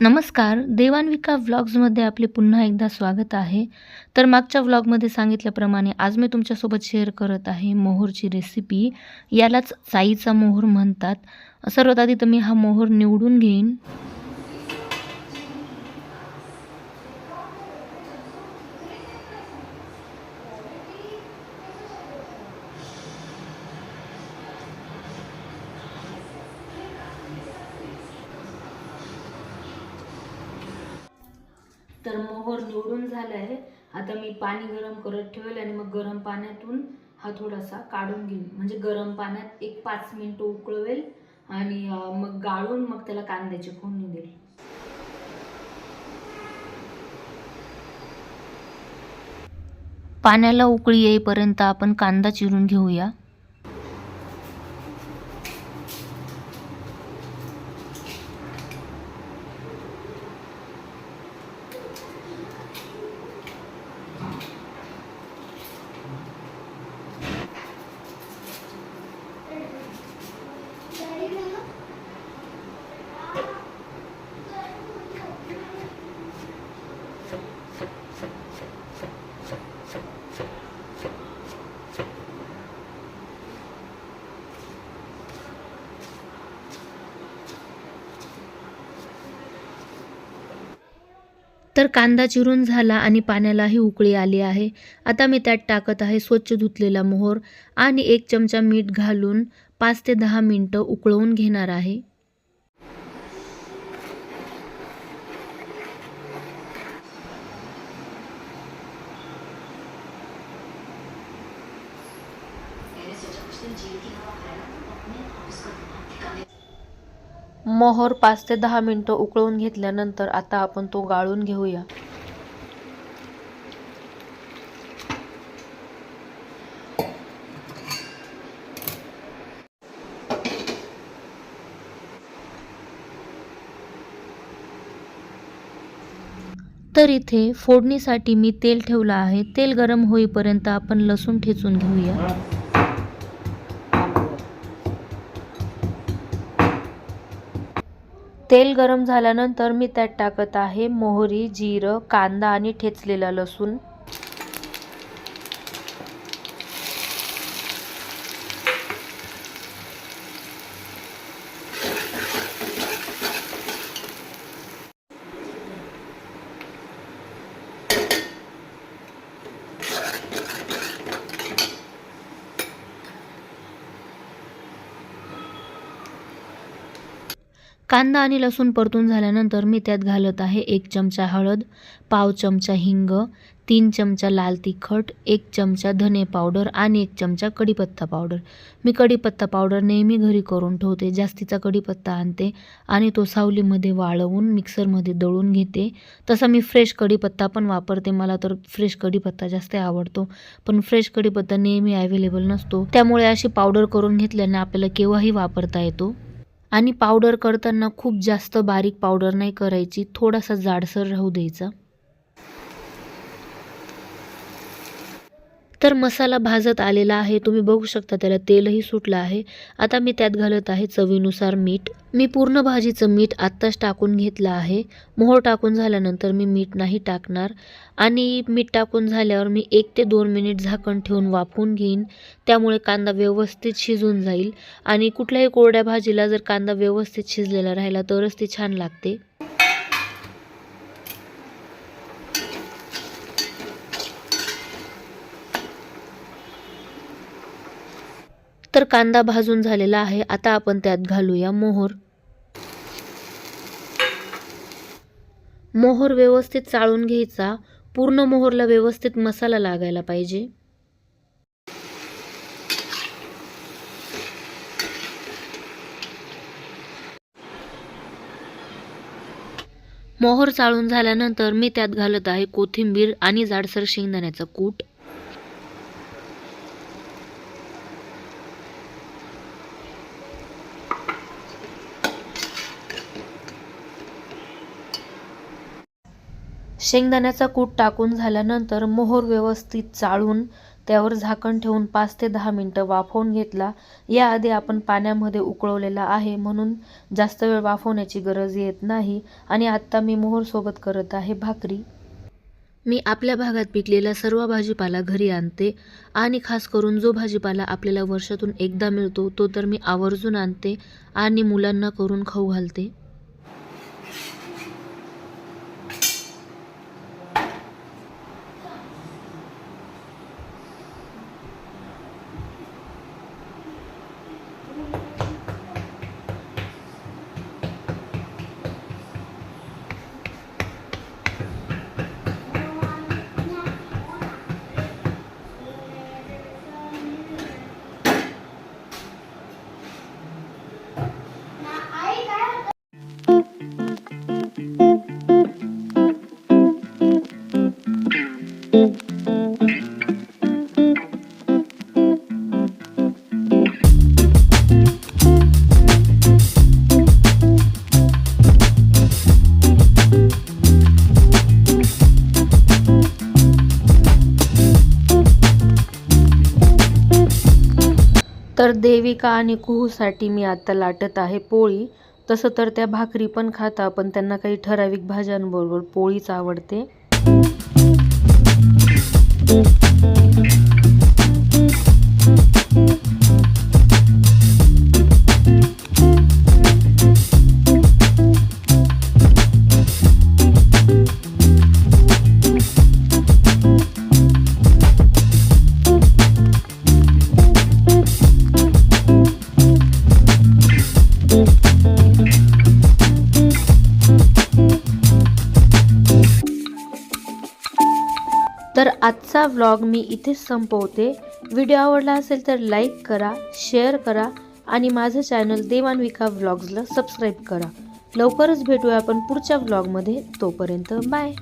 नमस्कार देवानविका व्लॉग्समध्ये आपले पुन्हा एकदा स्वागत आहे. तर मागच्या व्लॉगमध्ये सांगितल्याप्रमाणे आज मी तुमच्यासोबत शेअर करत आहे मोहरची रेसिपी. यालाच साईचा मोहर म्हणतात. सर्वात आधी तर मी हा मोहर निवडून घेईन. तर मोहर निवडून झालं आहे. आता मी पाणी गरम करत ठेवेल आणि मग गरम पाण्यातून हा थोडासा काढून घेईन. म्हणजे गरम पाण्यात एक पाच मिनटं उकळवेल आणि मग गाळून मग त्याला कांद्याची फोडणी देईल. पाण्याला उकळी येईपर्यंत आपण कांदा चिरून घेऊया. तर कांदा चिरून झाला आणि पाण्यालाही उकळी आली आहे. आता मी त्यात टाकत आहे स्वच्छ धुतलेला मोहर आणि एक चमचा मीठ घालून पाच ते दहा मिनटं उकळवून घेणार आहे. मोहर पाच ते दहा मिनटं उकळून घेतल्यानंतर आता आपण तो गाळून घेऊया. तर इथे फोडणीसाठी मी तेल ठेवलं आहे. तेल गरम होईपर्यंत आपण लसूण ठेचून घेऊया. तेल गरम झाल्यानंतर मी त्यात टाकत आहे मोहरी जिरं कांदा आणि ठेचलेला लसूण. कांदा आणि लसूण परतून झाल्यानंतर मी त्यात घालत आहे एक चमचा हळद पाव चमचा हिंग तीन चमचा लाल तिखट एक चमचा धने पावडर आणि एक चमचा कढीपत्ता पावडर. मी कढीपत्ता पावडर नेहमी घरी करून ठेवते जास्तीचा कढीपत्ता आणते आणि तो सावलीमध्ये वाळवून मिक्सरमध्ये दळून घेते. तसा मी फ्रेश कढीपत्ता पण वापरते मला तर फ्रेश कढीपत्ता जास्त आवडतो. पण फ्रेश कढीपत्ता नेहमी अवेलेबल नसतो. त्यामुळे अशी पावडर करून घेतल्याने आपल्याला केव्हाही वापरता येतो. आणि पावडर करताना खूप जास्त बारीक पावडर नाही करायची थोडासा जाडसर राहू द्यायचा. तर मसाला भाजत आलेला आहे. तुम्ही बघू शकता त्याला तेलही सुटलं आहे. आता मी त्यात घालत आहे चवीनुसार मीठ. मी पूर्ण भाजीचं मीठ आत्ताच टाकून घेतलं आहे. मोहर टाकून झाल्यानंतर मी मीठ नाही टाकणार. आणि मीठ टाकून झाल्यावर मी एक ते दोन मिनिट झाकण ठेवून वाफवून घेईन. त्यामुळे कांदा व्यवस्थित शिजून जाईल. आणि कुठल्याही कोरड्या भाजीला जर कांदा व्यवस्थित शिजलेला राहिला तरच ती छान लागते. तर कांदा भाजून झालेला आहे. आता आपण त्यात घालूया मोहर. मोहर व्यवस्थित चाळून घ्यायचा. पूर्ण मोहरला व्यवस्थित मसाला लागायला पाहिजे. मोहर चाळून झाल्यानंतर मी त्यात घालत आहे कोथिंबीर आणि जाडसर शेंगदाण्याचं कूट. शेंगदाण्याचा कूट टाकून झाल्यानंतर मोहर व्यवस्थित चाळून त्यावर झाकण ठेवून पाच ते दहा मिनटं वाफवून घेतला. याआधी आपण पाण्यामध्ये उकळवलेला आहे म्हणून जास्त वेळ वाफवण्याची गरज येत नाही आणि आत्ता मी मोहरसोबत करत आहे भाकरी. मी आपल्या भागात पिकलेला सर्व भाजीपाला घरी आणते आणि खास करून जो भाजीपाला आपल्याला वर्षातून एकदा मिळतो तो तर मी आवर्जून आणते आणि मुलांना करून खाऊ घालते. तर देविका आणि कुहूसाठी मी आता लाटत आहे पोळी. तसं तर त्या भाकरी पण खाता पण त्यांना काही ठराविक भाज्यांबरोबर पोळीच आवडते. आजचा व्लॉग मी इथेच संपवते. व्हिडिओ आवडला असेल तर लाईक करा शेअर करा आणि माझं चॅनल देवान्विका व्लॉग्सला सबस्क्राईब करा. लवकरच भेटूया आपण पुढच्या व्लॉगमध्ये तोपर्यंत बाय